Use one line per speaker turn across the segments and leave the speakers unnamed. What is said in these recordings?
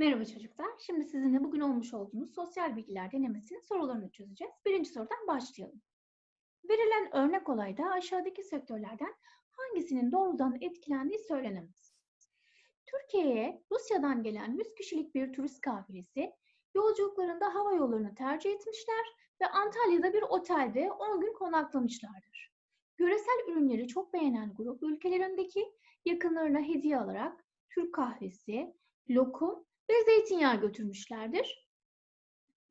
Merhaba çocuklar. Şimdi sizinle bugün olmuş olduğumuz sosyal bilgiler denemesinin sorularını çözeceğiz. Birinci sorudan başlayalım. Verilen örnek olayda aşağıdaki sektörlerden hangisinin doğrudan etkilendiği söylenemez. Türkiye'ye Rusya'dan gelen 100 kişilik bir turist kafilesi yolculuklarında hava yollarını tercih etmişler ve Antalya'da bir otelde 10 gün konaklamışlardır. Göresel ürünleri çok beğenen grup ülkelerindeki yakınlarına hediye alarak Türk kahvesi, lokum ve zeytinyağı götürmüşlerdir.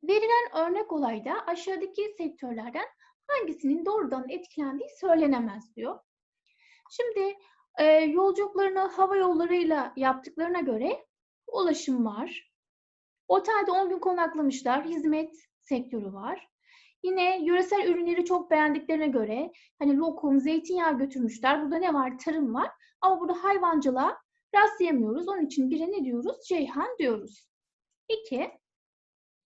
Verilen örnek olayda aşağıdaki sektörlerden hangisinin doğrudan etkilendiği söylenemez diyor. Şimdi e, yolculuklarını hava yollarıyla yaptıklarına göre ulaşım var. Otelde 10 gün konaklamışlar, hizmet sektörü var. Yine yöresel ürünleri çok beğendiklerine göre hani lokum, zeytinyağı götürmüşler. Burada ne var? Tarım var. Ama burada hayvancılığa rastlayamıyoruz. Onun için bire ne diyoruz? Ceyhan diyoruz. İki,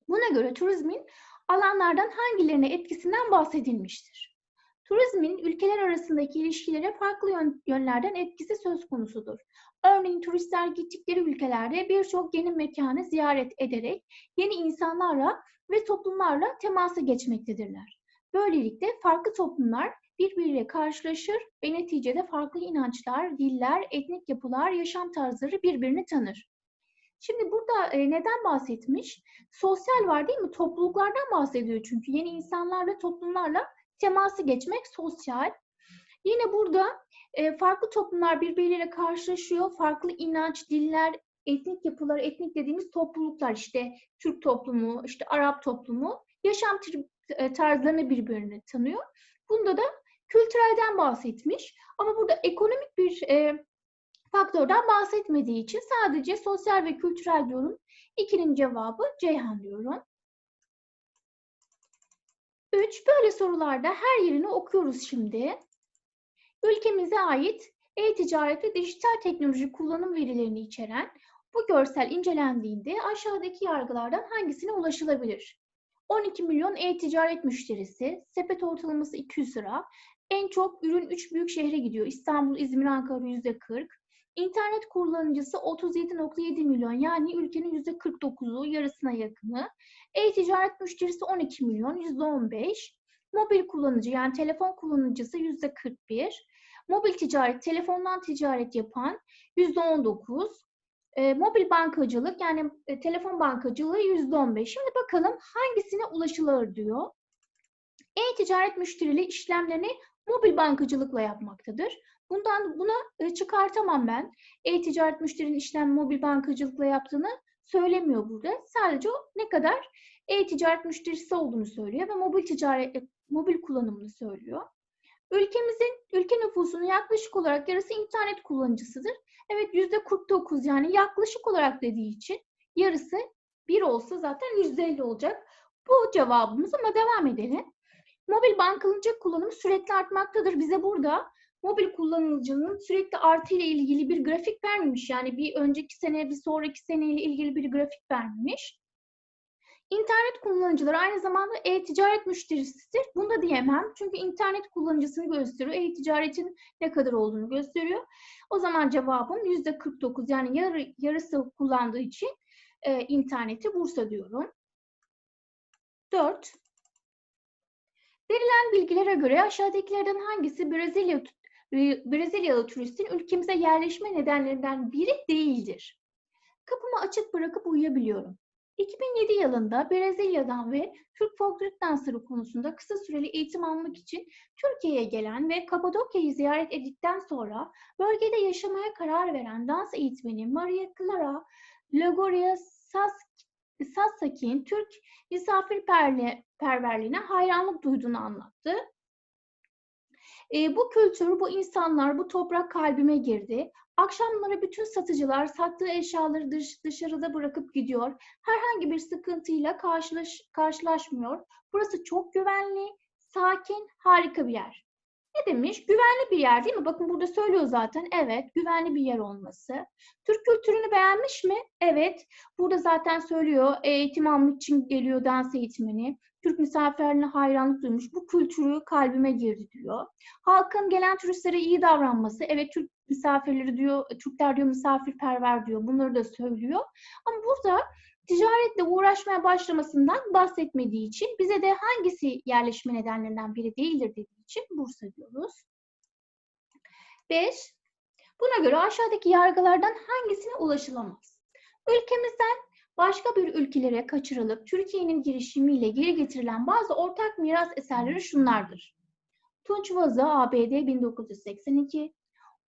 buna göre turizmin alanlardan hangilerine etkisinden bahsedilmiştir? Turizmin ülkeler arasındaki ilişkilere farklı yönlerden etkisi söz konusudur. Örneğin turistler gittikleri ülkelerde birçok yeni mekanı ziyaret ederek yeni insanlarla ve toplumlarla temasa geçmektedirler. Böylelikle farklı toplumlar birbiriyle karşılaşır ve neticede farklı inançlar, diller, etnik yapılar, yaşam tarzları birbirini tanır. Şimdi burada e, neden bahsetmiş? Sosyal var değil mi? Topluluklardan bahsediyor çünkü. Yeni insanlarla, toplumlarla teması geçmek sosyal. Yine burada e, farklı toplumlar birbiriyle karşılaşıyor. Farklı inanç, diller, etnik yapılar, etnik dediğimiz topluluklar işte Türk toplumu, işte Arap toplumu yaşam e, tarzlarını birbirini tanıyor. Bunda da kültürelden bahsetmiş. Ama burada ekonomik bir e, faktörden bahsetmediği için sadece sosyal ve kültürel diyorum. İkinin cevabı Ceyhan diyorum. 3. Böyle sorularda her yerini okuyoruz şimdi. Ülkemize ait e-ticaret ve dijital teknoloji kullanım verilerini içeren bu görsel incelendiğinde aşağıdaki yargılardan hangisine ulaşılabilir? 12 milyon e-ticaret müşterisi, sepet ortalaması 200 lira, en çok ürün 3 büyük şehre gidiyor. İstanbul, İzmir, Ankara %40. İnternet kullanıcısı 37.7 milyon yani ülkenin %49'u yarısına yakını. E-ticaret müşterisi 12 milyon %15. Mobil kullanıcı yani telefon kullanıcısı %41. Mobil ticaret, telefondan ticaret yapan %19. E, mobil bankacılık yani e, telefon bankacılığı %15. Şimdi bakalım hangisine ulaşılır diyor. E-ticaret müşterili işlemlerini mobil bankacılıkla yapmaktadır. Bundan buna e, çıkartamam ben. E-ticaret müşterinin işlem mobil bankacılıkla yaptığını söylemiyor burada. Sadece o ne kadar e-ticaret müşterisi olduğunu söylüyor ve mobil ticaret e, mobil kullanımını söylüyor. Ülkemizin ülke nüfusunun yaklaşık olarak yarısı internet kullanıcısıdır. Evet yüzde 49 yani yaklaşık olarak dediği için yarısı bir olsa zaten yüzde 50 olacak. Bu cevabımız ama devam edelim. Mobil bankacılık kullanımı sürekli artmaktadır. Bize burada mobil kullanıcının sürekli artı ile ilgili bir grafik vermemiş. Yani bir önceki sene, bir sonraki sene ile ilgili bir grafik vermemiş. İnternet kullanıcıları aynı zamanda e-ticaret müşterisidir. Bunu da diyemem. Çünkü internet kullanıcısını gösteriyor. E-ticaretin ne kadar olduğunu gösteriyor. O zaman cevabım %49 yani yarı, yarısı kullandığı için e, interneti Bursa diyorum. 4. Verilen bilgilere göre aşağıdakilerden hangisi Brezilya Brezilyalı turistin ülkemize yerleşme nedenlerinden biri değildir? Kapımı açık bırakıp uyuyabiliyorum. 2007 yılında Brezilya'dan ve Türk folklorik dansları konusunda kısa süreli eğitim almak için Türkiye'ye gelen ve Kapadokya'yı ziyaret ettikten sonra bölgede yaşamaya karar veren dans eğitmeni Maria Clara Sassakin Türk misafirperverliğine hayranlık duyduğunu anlattı. E, bu kültür, bu insanlar, bu toprak kalbime girdi. Akşamları bütün satıcılar sattığı eşyaları dış, dışarıda bırakıp gidiyor. Herhangi bir sıkıntıyla karşılaş, karşılaşmıyor. Burası çok güvenli, sakin, harika bir yer. Ne demiş? Güvenli bir yer değil mi? Bakın burada söylüyor zaten. Evet, güvenli bir yer olması. Türk kültürünü beğenmiş mi? Evet. Burada zaten söylüyor. Eğitim almak için geliyor dans eğitmeni. Türk misafirlerine hayranlık duymuş. Bu kültürü kalbime girdi diyor. Halkın gelen turistlere iyi davranması. Evet Türk misafirleri diyor, Türkler diyor misafirperver diyor. Bunları da söylüyor. Ama burada ticaretle uğraşmaya başlamasından bahsetmediği için bize de hangisi yerleşme nedenlerinden biri değildir dediği için Bursa diyoruz. 5. Buna göre aşağıdaki yargılardan hangisine ulaşılamaz? Ülkemizden başka bir ülkelere kaçırılıp Türkiye'nin girişimiyle geri getirilen bazı ortak miras eserleri şunlardır. Tunç Vazı ABD 1982,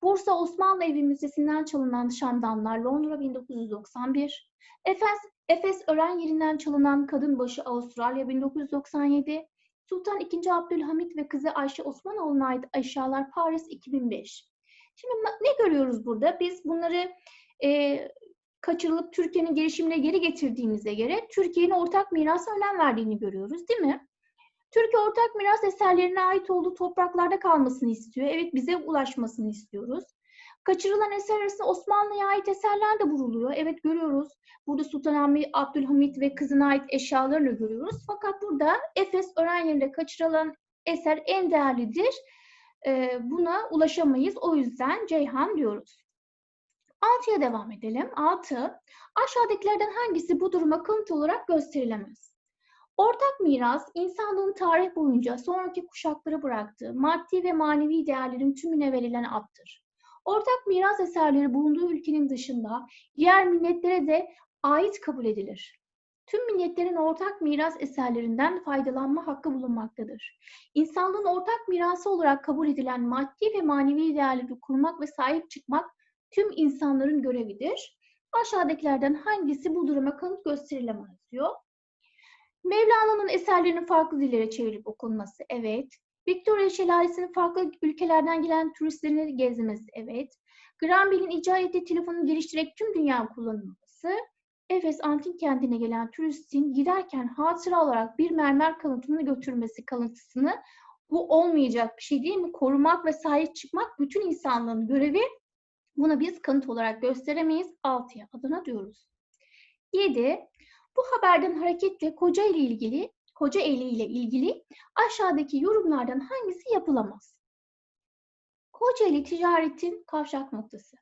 Bursa Osmanlı Evi Müzesi'nden çalınan şamdanlar Londra 1991, Efes, Efes öğren yerinden çalınan kadın başı Avustralya 1997, Sultan II. Abdülhamit ve kızı Ayşe Osmanoğlu'na ait eşyalar Paris 2005. Şimdi ne görüyoruz burada? Biz bunları e, kaçırılıp Türkiye'nin gelişimine geri getirdiğimize göre Türkiye'nin ortak mirasa önem verdiğini görüyoruz değil mi? Türkiye ortak miras eserlerine ait olduğu topraklarda kalmasını istiyor. Evet bize ulaşmasını istiyoruz. Kaçırılan eser arasında Osmanlı'ya ait eserler de vuruluyor. Evet görüyoruz. Burada Sultan Abdülhamit ve kızına ait eşyalarını görüyoruz. Fakat burada Efes öğren yerinde kaçırılan eser en değerlidir. Buna ulaşamayız. O yüzden Ceyhan diyoruz. 6'ya devam edelim. 6. Aşağıdakilerden hangisi bu duruma kanıt olarak gösterilemez? Ortak miras, insanlığın tarih boyunca sonraki kuşaklara bıraktığı maddi ve manevi değerlerin tümüne verilen addır. Ortak miras eserleri bulunduğu ülkenin dışında diğer milletlere de ait kabul edilir. Tüm milletlerin ortak miras eserlerinden faydalanma hakkı bulunmaktadır. İnsanlığın ortak mirası olarak kabul edilen maddi ve manevi değerleri korumak ve sahip çıkmak tüm insanların görevidir. Aşağıdakilerden hangisi bu duruma kanıt gösterilemez diyor. Mevlana'nın eserlerinin farklı dillere çevrilip okunması, evet. Victoria Şelalesi'nin farklı ülkelerden gelen turistlerin gezmesi, evet. Graham Bell'in icat ettiği telefonu geliştirerek tüm dünya kullanılması, Efes antik kentine gelen turistin giderken hatıra olarak bir mermer kalıntını götürmesi kalıntısını bu olmayacak bir şey değil mi? Korumak ve sahip çıkmak bütün insanlığın görevi. Buna biz kanıt olarak gösteremeyiz. 6'ya adına diyoruz. 7. Bu haberden hareketle Kocaeli ilgili Kocaeli ile ilgili aşağıdaki yorumlardan hangisi yapılamaz? Kocaeli ticaretin kavşak noktası.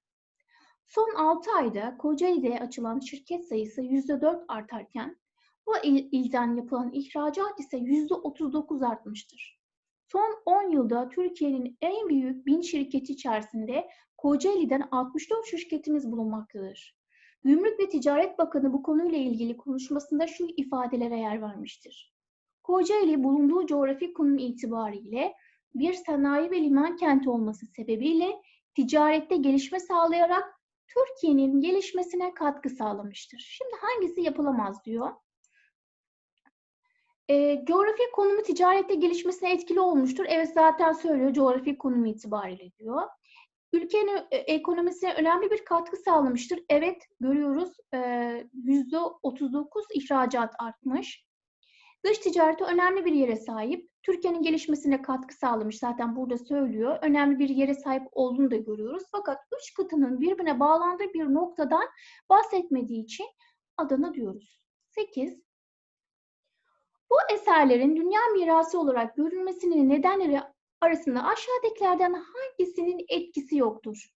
Son 6 ayda Kocaeli'de açılan şirket sayısı %4 artarken bu il ilden yapılan ihracat ise %39 artmıştır. Son 10 yılda Türkiye'nin en büyük bin şirketi içerisinde Kocaeli'den 64 şirketimiz bulunmaktadır. Gümrük ve Ticaret Bakanı bu konuyla ilgili konuşmasında şu ifadelere yer vermiştir. Kocaeli bulunduğu coğrafi konum itibariyle bir sanayi ve liman kenti olması sebebiyle ticarette gelişme sağlayarak Türkiye'nin gelişmesine katkı sağlamıştır. Şimdi hangisi yapılamaz diyor. E, coğrafi konumu ticarette gelişmesine etkili olmuştur. Evet zaten söylüyor coğrafi konumu itibariyle diyor. Ülkenin e, ekonomisine önemli bir katkı sağlamıştır. Evet görüyoruz %39 ihracat artmış. Dış ticareti önemli bir yere sahip. Türkiye'nin gelişmesine katkı sağlamış zaten burada söylüyor. Önemli bir yere sahip olduğunu da görüyoruz. Fakat üç kıtanın birbirine bağlandığı bir noktadan bahsetmediği için Adana diyoruz. 8. Bu eserlerin dünya mirası olarak görülmesinin nedenleri arasında aşağıdakilerden hangisinin etkisi yoktur?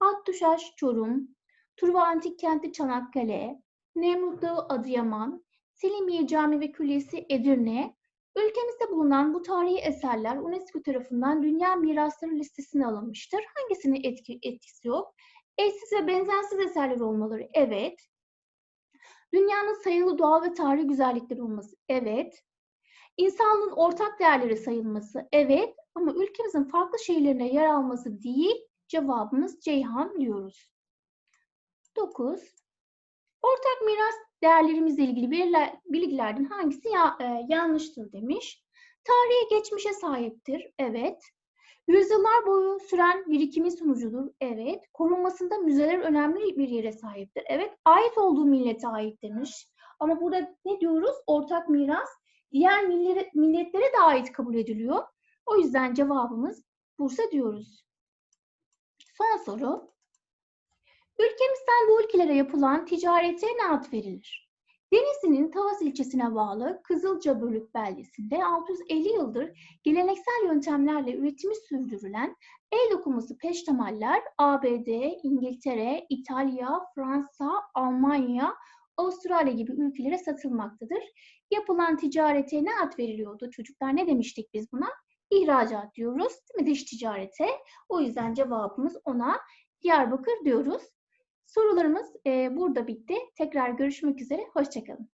Hattuşaş Çorum, Truva Antik Kenti Çanakkale, Nemrut Dağı Adıyaman, Selimiye Cami ve Külliyesi Edirne, ülkemizde bulunan bu tarihi eserler UNESCO tarafından Dünya Mirasları listesine alınmıştır. Hangisinin etki, etkisi yok? Eşsiz ve benzersiz eserler olmaları evet. Dünyanın sayılı doğal ve tarihi güzellikleri olması evet. İnsanlığın ortak değerleri sayılması evet ama ülkemizin farklı şehirlerine yer alması değil. Cevabımız Ceyhan diyoruz. 9. Ortak miras değerlerimizle ilgili bilgilerden hangisi ya, e, yanlıştır demiş. Tarihe geçmişe sahiptir. Evet. Yüzyıllar boyu süren birikimi sonucudur. Evet. Korunmasında müzeler önemli bir yere sahiptir. Evet. Ait olduğu millete ait demiş. Ama burada ne diyoruz? Ortak miras diğer milletlere de ait kabul ediliyor. O yüzden cevabımız Bursa diyoruz. Son soru. Ülkemizden bu ülkelere yapılan ticarete ne ad verilir? Denizli'nin Tavas ilçesine bağlı Kızılcabölük beldesinde 650 yıldır geleneksel yöntemlerle üretimi sürdürülen el dokuması peştemaller ABD, İngiltere, İtalya, Fransa, Almanya, Avustralya gibi ülkelere satılmaktadır. Yapılan ticarete ne ad veriliyordu çocuklar? Ne demiştik biz buna? İhracat diyoruz, değil mi? Dış ticarete. O yüzden cevabımız ona Diyarbakır diyoruz. Sorularımız burada bitti. Tekrar görüşmek üzere. Hoşçakalın.